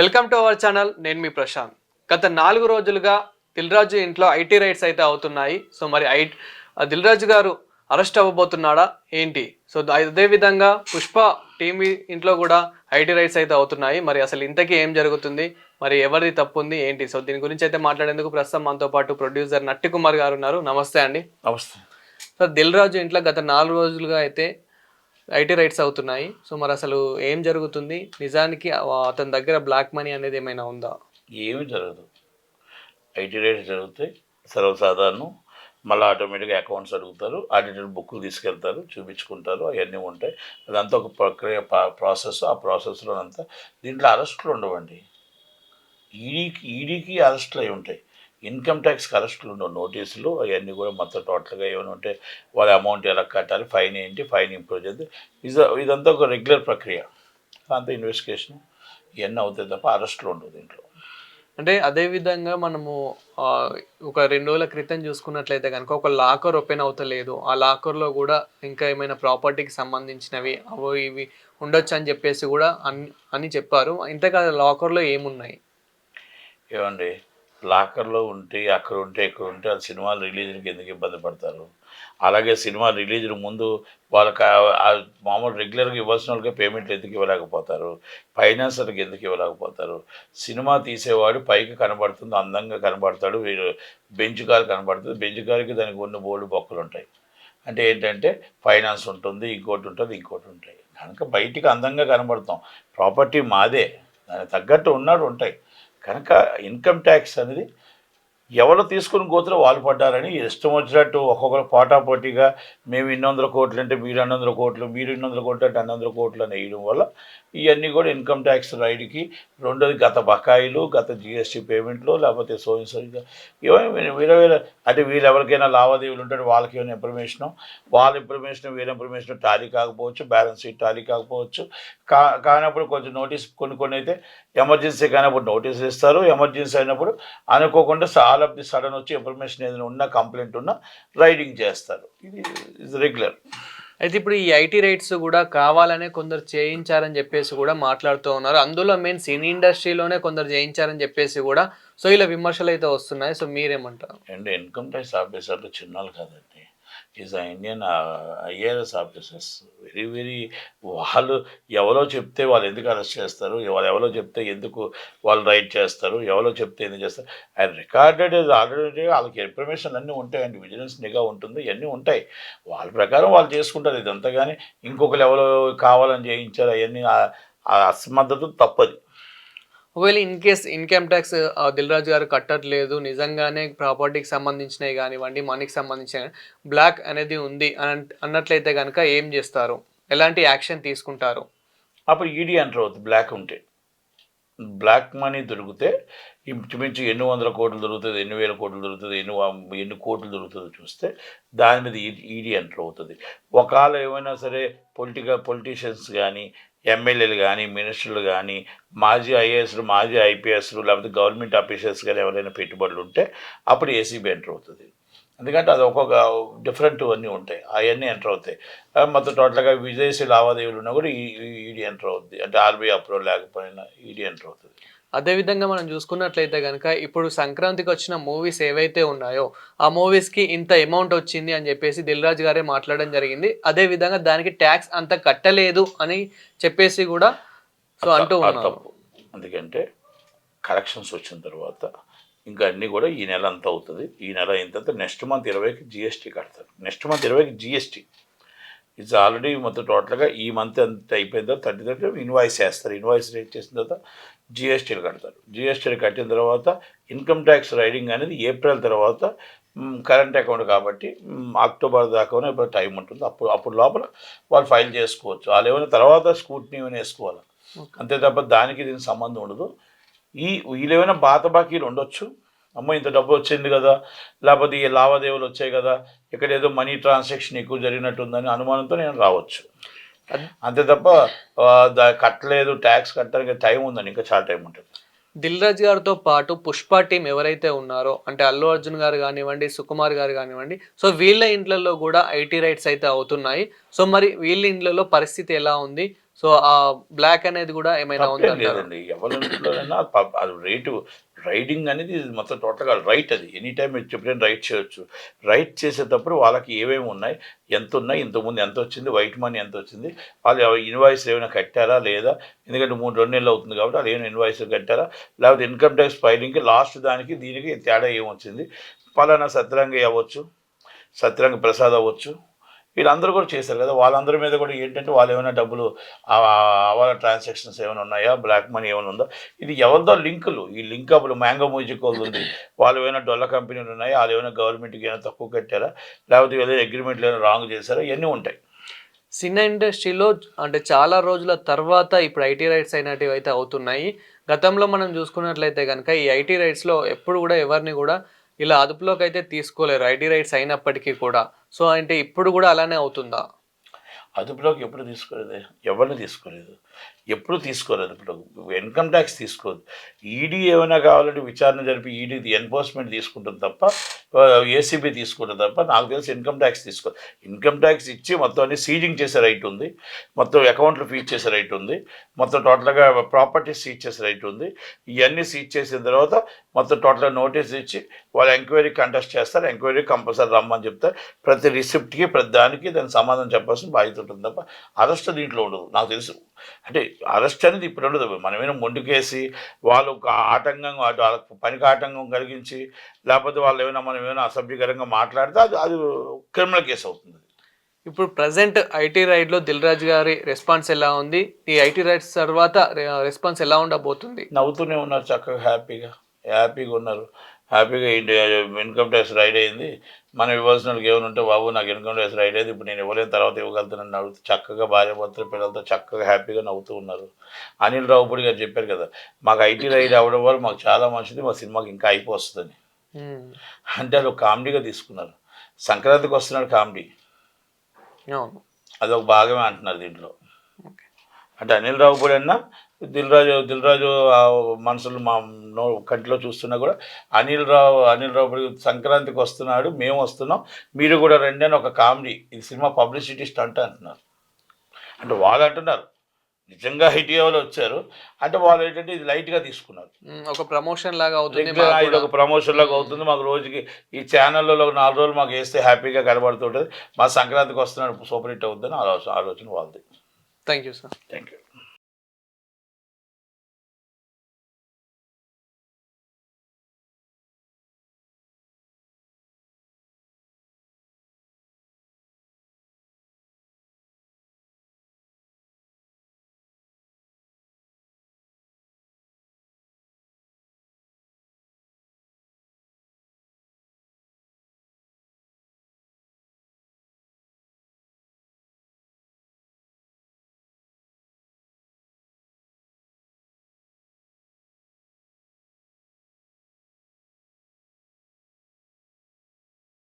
Welcome to our channel నేను మీ ప్రశాంత్. గత నాలుగు రోజులుగా దిల్రాజు ఇంట్లో ఐటీ రైట్స్ అయితే అవుతున్నాయి. సో మరి ఐ దిల్రాజు గారు అరెస్ట్ అవ్వబోతున్నాడా? ఏంటి? సో అదే విధంగా పుష్ప టీమ్ ఇంట్లో కూడా ఐటీ రైట్స్ అయితే అవుతున్నాయి. మరి అసలు ఇంతకీ ఏం జరుగుతుంది? మరి ఎవరిది తప్పు ఉంది? ఏంటి? సో దీని గురించి అయితే మాట్లాడేందుకు ప్రస్తుతం మనతో పాటు ప్రొడ్యూసర్ నట్టి కుమార్ గారు ఉన్నారు. నమస్తే అండి. నమస్తే. సో దిల్ రాజు ఇంట్లో గత నాలుగు రోజులుగా అయితే ఐటీ రైట్స్ అవుతున్నాయి. సో మరి అసలు ఏం జరుగుతుంది? నిజానికి అతని దగ్గర బ్లాక్ మనీ అనేది ఏమైనా ఉందా? ఏమి జరగదు. ఐటీ రైట్స్ జరుగుతాయి సర్వసాధారణం. మళ్ళీ ఆటోమేటిక్గా అకౌంట్స్ అడుగుతారు ఆడిటర్ బుక్లు తీసుకెళ్తారు చూపించుకుంటారు అవన్నీ ఉంటాయి. అదంతా ఒక ప్రక్రియ ప్రాసెస్. ఆ ప్రాసెస్లో అంతా దీంట్లో అరెస్టులు ఉండవండి. ఈడీకి ఈడీకి అరెస్టులు అయి ఉంటాయి. ఇన్కమ్ ట్యాక్స్కి అరెస్టులు ఉండవు నోటీసులు అవన్నీ కూడా మొత్తం టోటల్గా ఏమైనా ఉంటే వాళ్ళ అమౌంట్ ఎలా కట్టాలి ఫైన్ ఏంటి ఫైన్ ఇంప్రూవ్ చేద్దాం. ఇది ఇదంతా ఒక రెగ్యులర్ ప్రక్రియ. అంతా ఇన్వెస్టిగేషన్ ఇవన్నీ అవుతాయి తప్ప అరెస్టులు ఉండవు దీంట్లో. అంటే అదే విధంగా మనము ఒక రెండు రోజుల క్రితం చూసుకున్నట్లయితే కనుక ఒక లాకర్ ఓపెన్ అవుతలేదు. ఆ లాకర్లో కూడా ఇంకా ఏమైనా ప్రాపర్టీకి సంబంధించినవి అవి ఇవి ఉండొచ్చు అని చెప్పేసి కూడా అని అని చెప్పారు. ఇంతకా లాకర్లో ఏమున్నాయి? ఏమండి? లాకర్లో ఉంటే అక్కడ ఉంటే ఇక్కడ ఉంటే అది సినిమా రిలీజ్కి ఎందుకు ఇబ్బంది పడతారు? అలాగే సినిమా రిలీజ్ ముందు వాళ్ళకి మామూలు రెగ్యులర్గా ఇవ్వాల్సిన వాళ్ళకి పేమెంట్లు ఎందుకు ఇవ్వలేకపోతారు? ఫైనాన్సర్కి ఎందుకు ఇవ్వలేకపోతారు? సినిమా తీసేవాడు పైకి కనబడుతుంది అందంగా కనబడతాడు వీడు బెంచ్ కారు కనబడుతుంది బెంచ్ కారుకి దానికి ఉన్న బోర్డు బొక్కలు ఉంటాయి. అంటే ఏంటంటే ఫైనాన్స్ ఉంటుంది ఇంకోటి ఉంటుంది ఇంకోటి ఉంటాయి. కనుక బయటికి అందంగా కనబడతాం. ప్రాపర్టీ మాదే. దానికి తగ్గట్టు ఉన్నాడు ఉంటాయి. కనుక ఇన్కమ్ ట్యాక్స్ అనేది ఎవరు తీసుకుని గోతులో వాళ్ళు పడ్డారని ఇష్టం వచ్చినట్టు ఒక్కొక్కరు పోటాపోటీగా మేము ఇన్ని వందల కోట్లు అంటే మీరు అన్ని వందల కోట్లు మీరు ఇన్ని వందల కోట్లు అంటే అన్ని వందల కోట్లు అని వేయడం వల్ల ఇవన్నీ కూడా ఇన్కమ్ ట్యాక్స్ రైడ్కి రెండోది గత బకాయిలు గత జిఎస్టీ పేమెంట్లు లేకపోతే సోయిన్ ఏమైనా వేరే వేరే అంటే వీళ్ళు ఎవరికైనా లావాదేవీలు ఉంటే వాళ్ళకి ఏమైనా ఇన్ఫర్మేషను వాళ్ళ ఇన్ఫర్మేషన్ వీళ్ళ ఇన్ఫర్మేషన్ టాలీ కాకపోవచ్చు బ్యాలెన్స్ షీట్ టాలీ కాకపోవచ్చు. కా కానప్పుడు కొంచెం నోటీస్ కొన్ని కొన్ని అయితే ఎమర్జెన్సీ కానప్పుడు నోటీసులు ఇస్తారు ఎమర్జెన్సీ అయినప్పుడు అనుకోకుండా sir all of the sudden వచ్చి ఇన్ఫర్మేషన్ ఏదైనా ఉన్నా కంప్లైంట్ ఉన్నా రైడింగ్ చేస్తారు. ఇది ఇస్ రెగ్యులర్ అయితే ఇప్పుడు ఈ ఐటీ రైట్స్ కూడా కావాలనే కొందరు చేయించారని చెప్పేసి కూడా మాట్లాడుతూ ఉన్నారు. అందులో మెయిన్ సినీ ఇండస్ట్రీలోనే కొందరు చేయించారని చెప్పేసి కూడా సో ఇలా విమర్శలు అయితే వస్తున్నాయి. సో మీరేమంటారు? అండ్ ఇన్కమ్ ట్యాక్స్ ఆఫీసర్లు చిన్నలు కాదండి. ఈజ్ ఆ Indian IRS officers very very వాళ్ళు ఎవరో చెప్తే వాళ్ళు ఎందుకు అరెస్ట్ చేస్తారు? వాళ్ళు ఎవరో చెప్తే ఎందుకు వాళ్ళు రైట్ చేస్తారు? ఎవరో చెప్తే ఎందుకు చేస్తారు? అండ్ రికార్డెడ్ ఆల్రెడీ వాళ్ళకి ఇన్ఫర్మేషన్ అన్నీ ఉంటాయండి. విజిలెన్స్ నిఘా ఉంటుంది. ఇవన్నీ ఉంటాయి. వాళ్ళ ప్రకారం వాళ్ళు చేసుకుంటారు. ఇదంతా కానీ ఇంకొకరు ఎవరో కావాలని చేయించారు. అవన్నీ ఆ- అసమర్థత తప్పది. ఒకవేళ in case income tax Dil Raju గారు కట్టట్లేదు నిజంగానే ప్రాపర్టీకి సంబంధించినవి కానివ్వండి మనీకి సంబంధించిన బ్లాక్ అనేది ఉంది అని అన్నట్లయితే కనుక ఏం చేస్తారు? ఎలాంటి యాక్షన్ తీసుకుంటారు? అప్పుడు ఈడీ అంటారు బ్లాక్ ఉంటే. బ్లాక్ మనీ దొరికితే ఇంచుమించు ఎన్ని వందల కోట్లు దొరుకుతుంది ఎన్ని వేల కోట్లు దొరుకుతుంది ఎన్ని ఎన్ని కోట్లు దొరుకుతుందో చూస్తే దాని మీద ఈడీ ఎంటర్ అవుతుంది. ఒకవేళ ఏమైనా సరే పొలిటికల్ పొలిటీషియన్స్ కానీ ఎమ్మెల్యేలు కానీ మినిస్టర్లు కానీ మాజీ ఐఏఎస్లు మాజీ ఐపీఎస్లు లేకపోతే గవర్నమెంట్ ఆఫీసర్స్ కానీ ఎవరైనా పెట్టుబడులు ఉంటే అప్పుడు ఏసీబీ ఎంటర్ అవుతుంది. ఎందుకంటే అది ఒక్కొక్క డిఫరెంట్ అన్నీ ఉంటాయి. అవన్నీ ఎంటర్ అవుతాయి. మొత్తం టోటల్గా విదేశీ లావాదేవీలు ఉన్నా కూడా ఈ ఈడీ ఎంటర్ అవుతుంది అంటే ఆర్బీఐ అప్రూవల్ లేకపోయినా ఈడీ ఎంటర్ అవుతుంది. అదే విధంగా మనం చూసుకున్నట్లయితే కనుక ఇప్పుడు సంక్రాంతికి వచ్చిన మూవీస్ ఏవైతే ఉన్నాయో ఆ మూవీస్కి ఇంత అమౌంట్ వచ్చింది అని చెప్పేసి దిల్రాజు గారే మాట్లాడడం జరిగింది. అదే విధంగా దానికి ట్యాక్స్ అంత కట్టలేదు అని చెప్పేసి కూడా సో అంటూ ఎందుకంటే కలెక్షన్స్ వచ్చిన తర్వాత ఇంకా అన్నీ కూడా ఈ నెల అంతా అవుతుంది. ఈ నెల అయిన తర్వాత నెక్స్ట్ మంత్ ఇరవైకి జిఎస్టీ కడతారు. నెక్స్ట్ మంత్ ఇరవైకి జిఎస్టీ ఇట్స్ ఆల్రెడీ మొత్తం టోటల్గా ఈ మంత్ అంత అయిపోయిన తర్వాత థర్టీ థర్టీ ఇన్వాయిస్ వేస్తారు ఇన్వాయిస్ రేట్ చేసిన తర్వాత జిఎస్టీలు కడతారు. జిఎస్టీలు కట్టిన తర్వాత ఇన్కమ్ ట్యాక్స్ రైడింగ్ అనేది ఏప్రిల్ తర్వాత కరెంట్ అకౌంట్ కాబట్టి అక్టోబర్ దాకా ఇప్పుడు టైం ఉంటుంది. అప్పుడు అప్పుడు లోపల వాళ్ళు ఫైల్ చేసుకోవచ్చు. వాళ్ళు ఏమైనా తర్వాత స్కూట్ని ఏమైనా వేసుకోవాలి అంతే తప్ప దానికి దీనికి సంబంధం ఉండదు. ఈ వీళ్ళు ఏమైనా బాత బాకీలు ఉండొచ్చు? అమ్మో ఇంత డబ్బు వచ్చింది కదా. లేకపోతే ఈ లావాదేవీలు వచ్చాయి కదా. ఇక్కడ ఏదో మనీ ట్రాన్సాక్షన్ ఎక్కువ జరిగినట్టుందని అనుమానంతో నేను రావచ్చు. అంతే తప్ప కట్టలేదు ట్యాక్స్ కట్టడానికి టైం ఉందని ఇంకా చాలా టైం ఉంటుంది. దిల్ రాజు గారితో పాటు పుష్ప టీం ఎవరైతే ఉన్నారో అంటే అల్లు అర్జున్ గారు కానివ్వండి సుకుమార్ గారు కానివ్వండి సో వీళ్ళ ఇంట్లలో కూడా ఐటీ రైట్స్ అయితే అవుతున్నాయి. సో మరి వీళ్ళ ఇంట్లలో పరిస్థితి ఎలా ఉంది? సో ఆ బ్లాక్ అనేది కూడా ఏమైనా లేదండి. ఎవరింట్లోనైనా ప- అది రేటు రైడింగ్ అనేది మొత్తం టోటల్గా రైట్ అది. ఎనీ టైం మీరు చెప్పిన రైట్ చేయొచ్చు. రైట్ చేసేటప్పుడు వాళ్ళకి ఏమేమి ఉన్నాయి ఎంత ఉన్నాయి ఇంతకుముందు ఎంత వచ్చింది వైట్ మనీ ఎంత వచ్చింది వాళ్ళు ఇన్వాయిస్ ఏమైనా కట్టారా లేదా? ఎందుకంటే మూడు రెండు నెలలు అవుతుంది కాబట్టి వాళ్ళు ఏమైనా ఇన్వాయిస్ కట్టారా? లేకపోతే ఇన్కమ్ ట్యాక్స్ ఫైలింగ్కి లాస్ట్ దానికి దీనికి తేడా ఏమొచ్చింది? పలానా సత్రంగి అవ్వచ్చు సత్రంగి ప్రసాద్ అవ్వచ్చు వీళ్ళందరూ కూడా చేశారు కదా. వాళ్ళందరి మీద కూడా ఏంటంటే వాళ్ళు ఏమైనా డబ్బులు వాళ్ళ ట్రాన్సాక్షన్స్ ఏమైనా ఉన్నాయా? బ్లాక్ మనీ ఏమైనా ఉందా? ఇది ఎవరిదో లింకులు. ఈ లింక్ అప్పుడు మ్యాంగో మ్యూజిక్ వాళ్ళు ఉంది. వాళ్ళు ఏమైనా డొల్ల కంపెనీలు ఉన్నాయా? వాళ్ళు ఏమైనా గవర్నమెంట్కి ఏమైనా తక్కువ కట్టారా? లేకపోతే ఏదైనా అగ్రిమెంట్లు ఏమైనా రాంగ్ చేశారా? ఇవన్నీ ఉంటాయి. సినిమా ఇండస్ట్రీలో అంటే చాలా రోజుల తర్వాత ఇప్పుడు ఐటీ రైట్స్ అయినటివి అయితే అవుతున్నాయి. గతంలో మనం చూసుకున్నట్లయితే కనుక ఈ ఐటీ రైట్స్లో ఎప్పుడు కూడా ఎవరిని కూడా ఇలా అదుపులోకి అయితే తీసుకోలేరు. ఐటీ రైట్స్ అయినప్పటికీ కూడా. సో అంటే ఇప్పుడు కూడా అలానే అవుతుందా? అదుపులోకి ఎప్పుడు తీసుకోలేదు. ఎవరిని తీసుకోలేదు. ఎప్పుడు తీసుకోలేదు. ఇప్పుడు ఇన్కమ్ ట్యాక్స్ తీసుకోదు. ఈడీ ఏమైనా కావాలంటే విచారణ జరిపి ఈడీ ఎన్ఫోర్స్మెంట్ తీసుకుంటుంది తప్ప ఏసీబీ తీసుకుంటుంది తప్ప నాకు తెలిసి ఇన్కమ్ ట్యాక్స్ తీసుకోదు. ఇన్కమ్ ట్యాక్స్ ఇచ్చి మొత్తం అన్ని సీజింగ్ చేసే రైట్ ఉంది. మొత్తం అకౌంట్లు ఫీజ్ చేసే రైట్ ఉంది. మొత్తం టోటల్గా ప్రాపర్టీస్ సీజ్ చేసే రైట్ ఉంది. ఇవన్నీ సీజ్ చేసిన తర్వాత మొత్తం టోటల్గా నోటీస్ ఇచ్చి వాళ్ళు ఎంక్వైరీ కంటెస్ట్ చేస్తారు. ఎంక్వైరీ కంపల్సరీ రమ్మని చెప్తారు. ప్రతి రిసిప్ట్కి ప్రతి దానికి దానికి సమాధానం చెప్పాల్సిన బాధ్యత ఉంటుంది తప్ప అరెస్ట్ దీంట్లో ఉండదు. నాకు తెలుసు. అంటే అరెస్ట్ అనేది ఇప్పుడు ఉండదు. మనమేమో మొండికేసి వాళ్ళు ఒక ఆటంకంగా అటు వాళ్ళకు పనికి ఆటంకం కలిగించి లేకపోతే వాళ్ళు ఏమైనా మనం ఏమైనా అసభ్యకరంగా మాట్లాడితే అది అది క్రిమినల్ కేసు అవుతుంది. ఇప్పుడు ప్రజెంట్ ఐటీ రైడ్లో దిల్ రాజు గారి రెస్పాన్స్ ఎలా ఉంది? ఈ ఐటీ రైట్స్ తర్వాత రెస్పాన్స్ ఎలా ఉండబోతుంది? నవ్వుతూనే ఉన్నారు చక్కగా హ్యాపీగా. హ్యాపీగా ఉన్నారు హ్యాపీగా ఇంటి ఇన్కమ్ ట్యాక్స్ రైడ్ అయింది. మనం ఇవ్వాల్సిన వాళ్ళకి ఏమైనా ఉంటే బాబు నాకు ఇన్కమ్ ట్యాక్స్ రైడ్ అయింది ఇప్పుడు నేను ఇవ్వలేని తర్వాత ఇవ్వగలుగుతానని నవ్వుతూ చక్కగా భార్య భర్తలు పిల్లలతో చక్కగా హ్యాపీగా నవ్వుతూ ఉన్నారు. అనిల్ రావుపూడి గారు చెప్పారు కదా మాకు ఐటీ రైడ్ అవ్వడం వల్ల మాకు చాలా మంచిది మా సినిమాకి ఇంకా అయిపోతుందని అంటే అది ఒక కామెడీగా తీసుకున్నారు. సంక్రాంతికి వస్తున్నాడు కామెడీ. అవును. అది ఒక భాగమే అంటున్నారు దీంట్లో. అంటే అనిల్ రావుపూడి అన్న దిల్ రాజు దిల్ రాజు ఆ మనసులు మా నో కంటిలో చూస్తున్నా కూడా అనిల్ రావు అనిల్ రావుపూడి సంక్రాంతికి వస్తున్నాడు మేము వస్తున్నాం మీరు కూడా రండి అని ఒక కామెడీ ఇది సినిమా పబ్లిసిటీ స్టంట్ అంటున్నారు. అంటే వాళ్ళు అంటున్నారు నిజంగా హిట్ వాళ్ళు వచ్చారు అంటే వాళ్ళు ఏంటంటే ఇది లైట్గా తీసుకున్నారు. ఒక ప్రమోషన్ లాగా అవుతుంది ఇది. ఒక ప్రమోషన్ లాగా అవుతుంది మాకు రోజుకి ఈ ఛానల్లో ఒక నాలుగు రోజులు మాకు వేస్తే హ్యాపీగా కనబడుతుంటుంది మా సంక్రాంతికి వస్తున్నాడు సూపర్ హిట్ అవుతుందని ఆలోచన ఆలోచన వాళ్ళది. Thank you sir. Thank you.